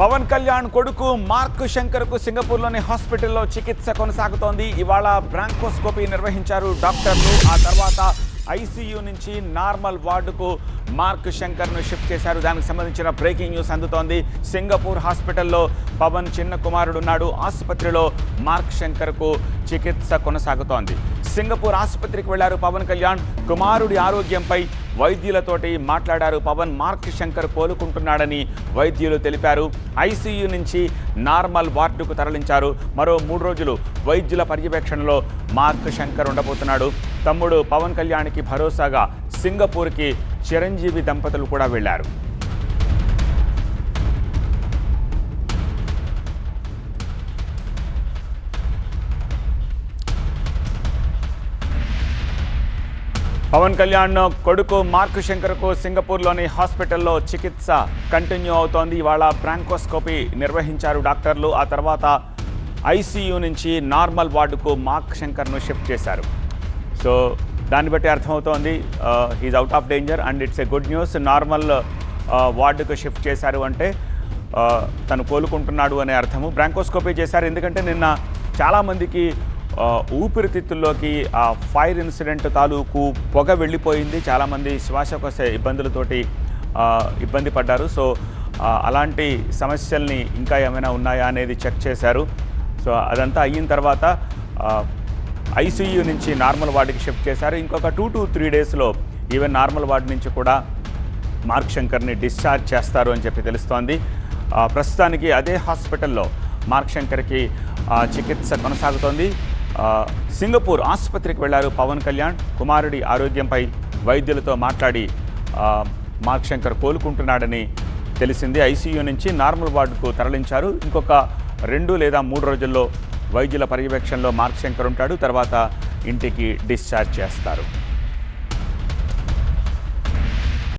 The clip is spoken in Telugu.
పవన్ కళ్యాణ్ కొడుకు మార్క్ శంకర్కు సింగపూర్లోని హాస్పిటల్లో చికిత్స కొనసాగుతోంది. ఇవాళ బ్రాంకోస్కోపీ నిర్వహించారు డాక్టర్లు ఆ తర్వాత ఐసీయూ నుంచి నార్మల్ వార్డుకు మార్క్ శంకర్ను షిఫ్ట్ చేశారు. దానికి సంబంధించిన బ్రేకింగ్ న్యూస్ అందుతోంది. సింగపూర్ హాస్పిటల్లో పవన్ చిన్న కుమారుడు ఉన్నాడు. ఆసుపత్రిలో మార్క్ శంకర్కు చికిత్స కొనసాగుతోంది. సింగపూర్ ఆసుపత్రికి వెళ్ళారు పవన్ కళ్యాణ్. కుమారుడి ఆరోగ్యంపై వైద్యులతోటి మాట్లాడారు పవన్ మార్క్ శంకర్ కోలుకుంటున్నాడని వైద్యులు తెలిపారు. ఐసీయూ నుంచి నార్మల్ వార్డుకు తరలించారు. మరో మూడు రోజులు వైద్యుల పర్యవేక్షణలో మార్క్ శంకర్ ఉండబోతున్నాడు. తమ్ముడు పవన్ కళ్యాణ్కి భరోసాగా సింగపూర్కి చిరంజీవి దంపతులు కూడా వెళ్ళారు పవన్ కళ్యాణ్ కొడుకు మార్క్ శంకర్కు సింగపూర్లోని హాస్పిటల్లో చికిత్స కంటిన్యూ అవుతోంది. ఇవాళ బ్రాంకోస్కోపీ నిర్వహించారు డాక్టర్లు. ఆ తర్వాత ఐసీయూ నుంచి నార్మల్ వార్డుకు మార్క్ శంకర్ను షిఫ్ట్ చేశారు. సో దాన్ని బట్టి అర్థమవుతోంది. He's out of danger and it's a good news. Normal వార్డుకు షిఫ్ట్ చేశారు అంటే తను కోలుకుంటున్నాడు అనే అర్థము. బ్రాంకోస్కోపీ చేశారు. ఎందుకంటే నిన్న చాలామందికి ఊపిరితిత్తుల్లోకి ఆ ఫైర్ ఇన్సిడెంట్ తాలూకు పొగ వెళ్ళిపోయింది. చాలామంది శ్వాసకోశ ఇబ్బందులతోటి ఇబ్బంది పడ్డారు. సో అలాంటి సమస్యల్ని ఇంకా ఏమైనా ఉన్నాయా అనేది చెక్ చేశారు. సో అదంతా అయిన తర్వాత ఐసీయూ నుంచి నార్మల్ వార్డుకి షిఫ్ట్ చేశారు. ఇంకొక టూ టు త్రీ డేస్లో ఈవెన్ నార్మల్ వార్డు నుంచి కూడా మార్క్ శంకర్ని డిశ్చార్జ్ చేస్తారు అని చెప్పి తెలుస్తోంది. ప్రస్తుతానికి అదే హాస్పిటల్లో మార్క్ శంకర్కి చికిత్స కొనసాగుతోంది. సింగపూర్ ఆసుపత్రికి వెళ్ళారు పవన్ కళ్యాణ్. కుమారుడి ఆరోగ్యంపై వైద్యులతో మాట్లాడి మార్క్ శంకర్ కోలుకుంటున్నాడని తెలిసింది. ఐసీయూ నుంచి నార్మల్ వార్డుకు తరలించారు. ఇంకొక రెండు లేదా మూడు రోజుల్లో వైద్యుల పర్యవేక్షణలో మార్క్ శంకర్ ఉంటాడు. తర్వాత ఇంటికి డిశ్చార్జ్ చేస్తారు.